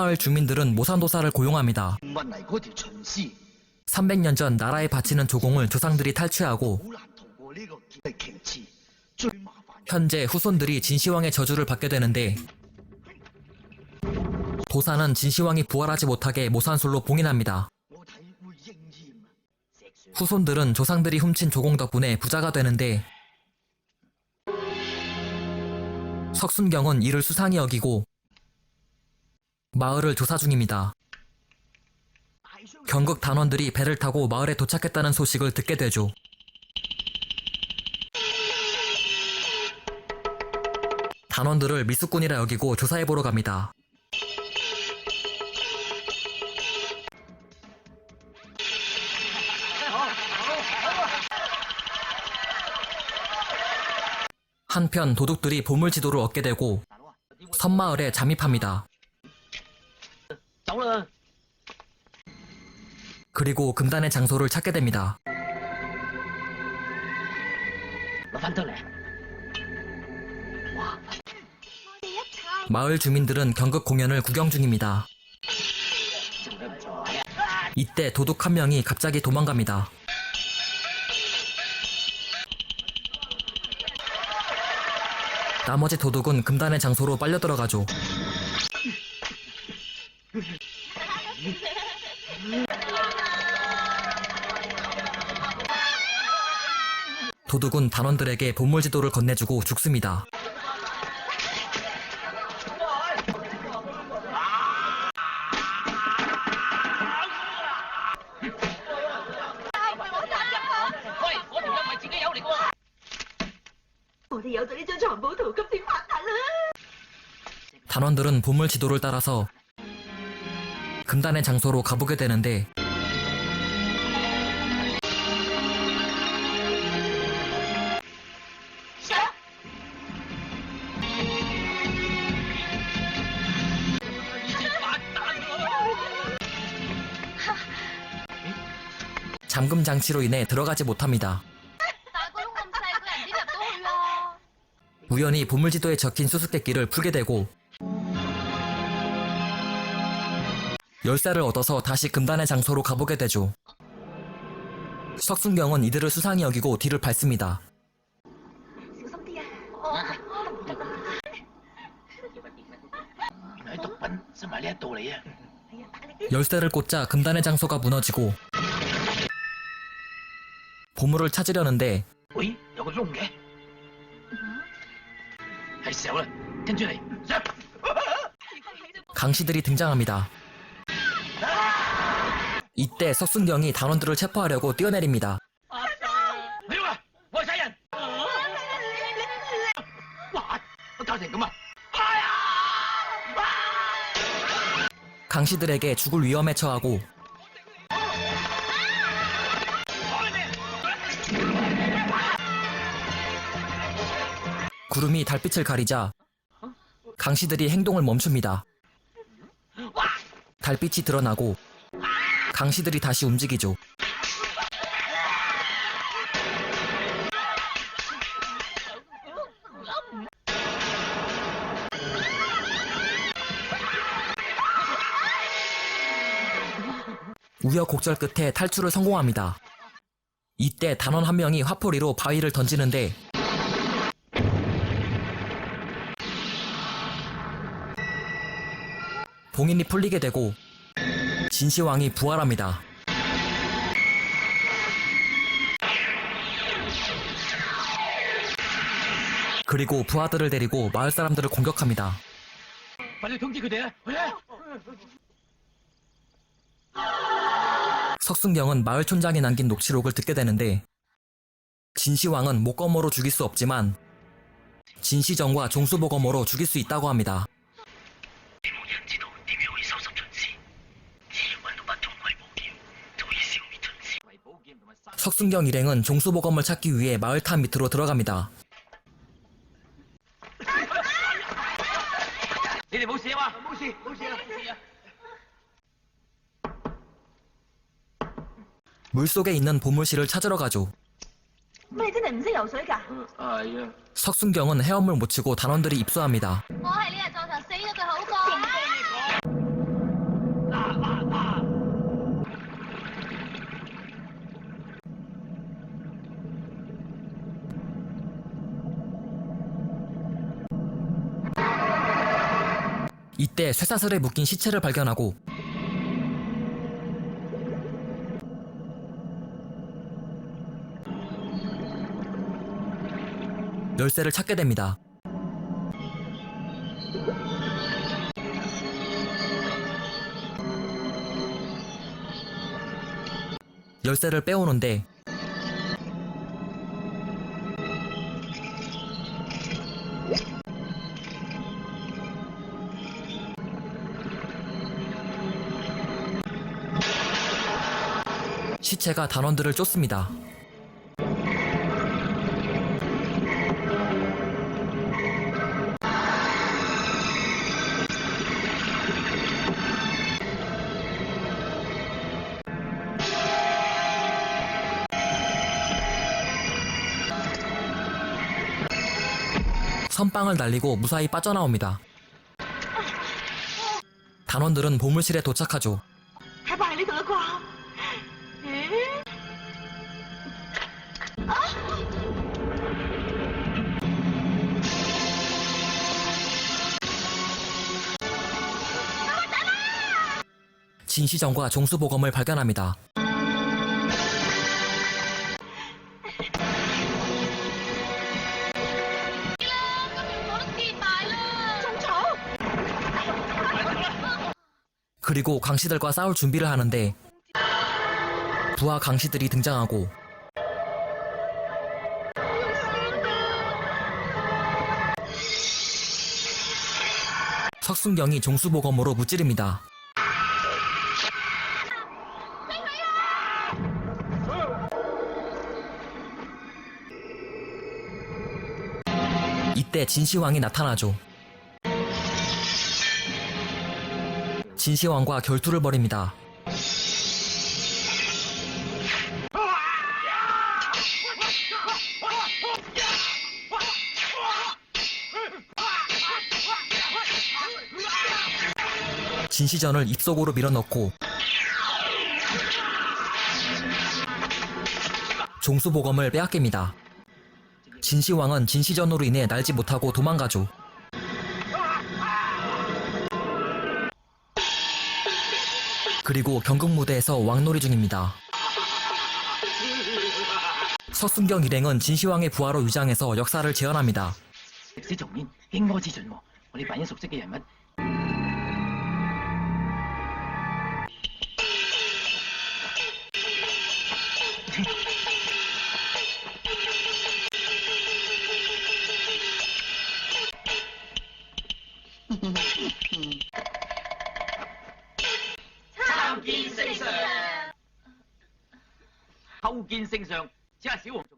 섬마을 주민들은 모산도사를 고용합니다. 300년 전 나라에 바치는 조공을 조상들이 탈취하고 현재 후손들이 진시황의 저주를 받게 되는데 도사는 진시황이 부활하지 못하게 모산술로 봉인합니다. 후손들은 조상들이 훔친 조공 덕분에 부자가 되는데 석순경은 이를 수상히 여기고 마을을 조사 중입니다. 경극 단원들이 배를 타고 마을에 도착했다는 소식을 듣게 되죠. 단원들을 미수꾼이라 여기고 조사해보러 갑니다. 한편 도둑들이 보물 지도를 얻게 되고 섬마을에 잠입합니다. 나오라. 그리고 금단의 장소를 찾게 됩니다. 마을 주민들은 경극 공연을 구경 중입니다. 이때 도둑 한 명이 갑자기 도망갑니다. 나머지 도둑은 금단의 장소로 빨려 들어가죠. 도둑은 단원들에게 보물 지도를 건네주고 죽습니다. 단원들은 보물 지도를 따라서 금단의 장소로 가보게 되는데 잠금 장치로 인해 들어가지 못합니다. 우연히 보물지도에 적힌 수수께끼를 풀게 되고 열쇠를 얻어서 다시 금단의 장소로 가보게 되죠. 석순경은 이들을 수상히 여기고 뒤를 밟습니다. 열쇠를 꽂자 금단의 장소가 무너지고 보물을 찾으려는데 어이, 여기 좀 게. 아이 세월, 텐션이. 강씨들이 등장합니다. 이때 석순경이 단원들을 체포하려고 뛰어내립니다. 강씨들에게 죽을 위험에 처하고 구름이 달빛을 가리자 강씨들이 행동을 멈춥니다. 달빛이 드러나고 강씨들이 다시 움직이죠. 우여곡절 끝에 탈출을 성공합니다. 이때 단원 한 명이 화포리로 바위를 던지는데 봉인이 풀리게 되고 진시황이 부활합니다. 그리고 부하들을 데리고 마을 사람들을 공격합니다. 빨리 경기 그대야. 그래? 석순경은 마을 촌장이 남긴 녹취록을 듣게 되는데 진시황은 목검으로 죽일 수 없지만 진시정과 종수보검으로 죽일 수 있다고 합니다. 석순경 일행은 종수보검을 찾기 위해 마을탄 밑으로 들어갑니다. 你哋冇事啊嘛？冇事，冇事啊！冇事啊！ 물속에 있는 보물실을 찾으러 가죠. 乜你真係唔識游水㗎？係啊。 석순경은 헤엄을 못 치고 단원들이 입수합니다. 我係呢日在 이때 쇠사슬에 묶인 시체를 발견하고 열쇠를 찾게 됩니다. 열쇠를 빼오는데 시체가 단원들을 쫓습니다. 선빵을 날리고 무사히 빠져나옵니다. 단원들은 보물실에 도착하죠. 太败呢度啦啩？咦？ 진시정과 종수보검을 발견합니다. 그리고 강씨들과 싸울 준비를 하는데 부하 강씨들이 등장하고 석순경이 종수보검으로 무찌릅니다. 이때 진시황이 나타나죠. 진시황과 결투를 벌입니다. 진시전을 입속으로 밀어넣고 종수보검을 빼앗깁니다. 진시황은 진시전으로 인해 날지 못하고 도망가죠. 그리고 경극무대에서 왕놀이 중입니다. 서순경 일행은 진시황의 부하로 위장해서 역사를 재현합니다. 1세종인 행거지절모 우리 만인 속세계야만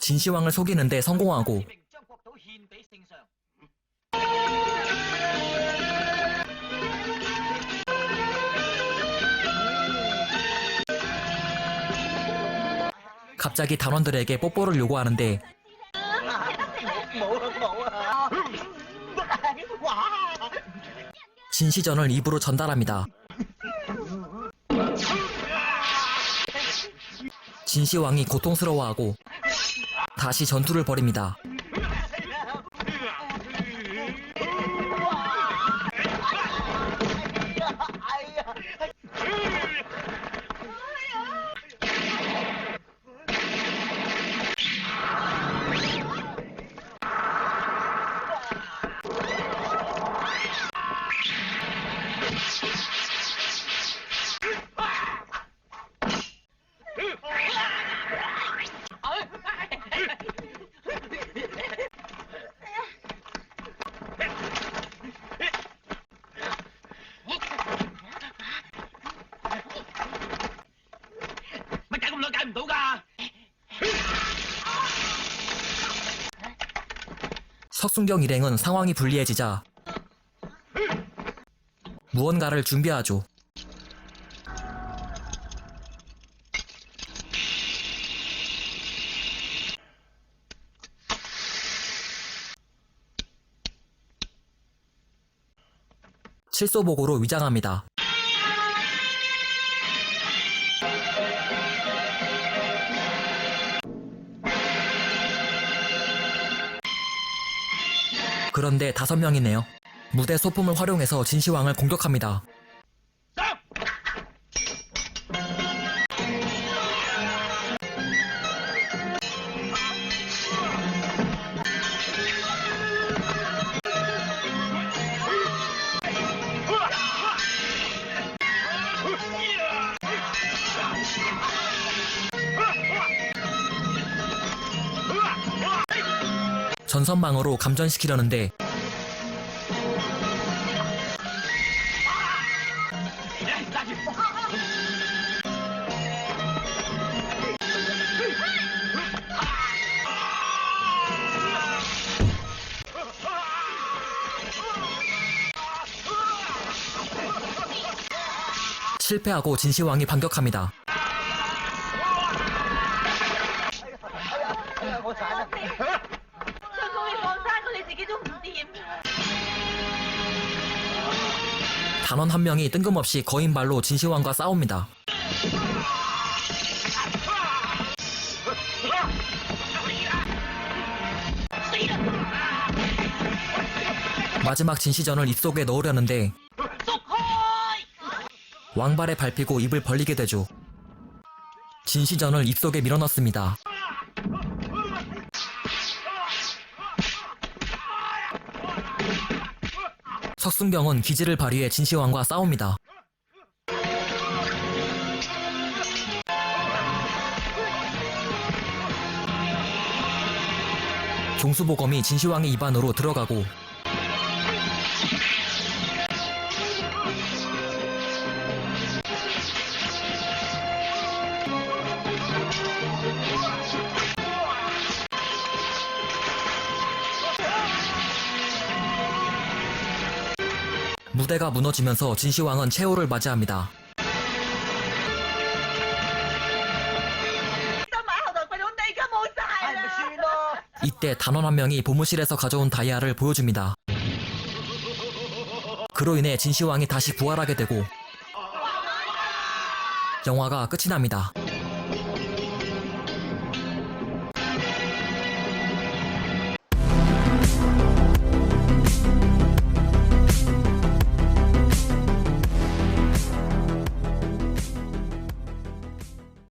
진시황을 속이는데 성공하고 갑자기 단원들에게 뽀뽀를 요구하는데 진시전을 입으로 전달합니다. 진시황이 고통스러워하고 다시 전투를 벌입니다. 乜解咁耐解唔到㗎？ 석순경 일행은 상황이 불리해지자 무언가를 준비하죠. 칠소복으로 위장합니다. 그런데 다섯 명이네요. 무대 소품을 활용해서 진시황을 공격합니다. 전선망으로 감전시키려는데 실패하고 진시황이 반격합니다. 단원 한 명이 뜬금없이 거인발로 진시황과 싸웁니다. 마지막 진시전을 입속에 넣으려는데 왕발에 밟히고 입을 벌리게 되죠. 진시전을 입속에 밀어넣습니다. 석순경은 기지를 발휘해 진시황과 싸웁니다. 종수보검이 진시황의 입안으로 들어가고 무대가 무너지면서 진시황은 최후를 맞이합니다. 이때 단원 한 명이 보무실에서 가져온 다이아를 보여줍니다. 그로 인해 진시황이 다시 부활하게 되고 영화가 끝이 납니다.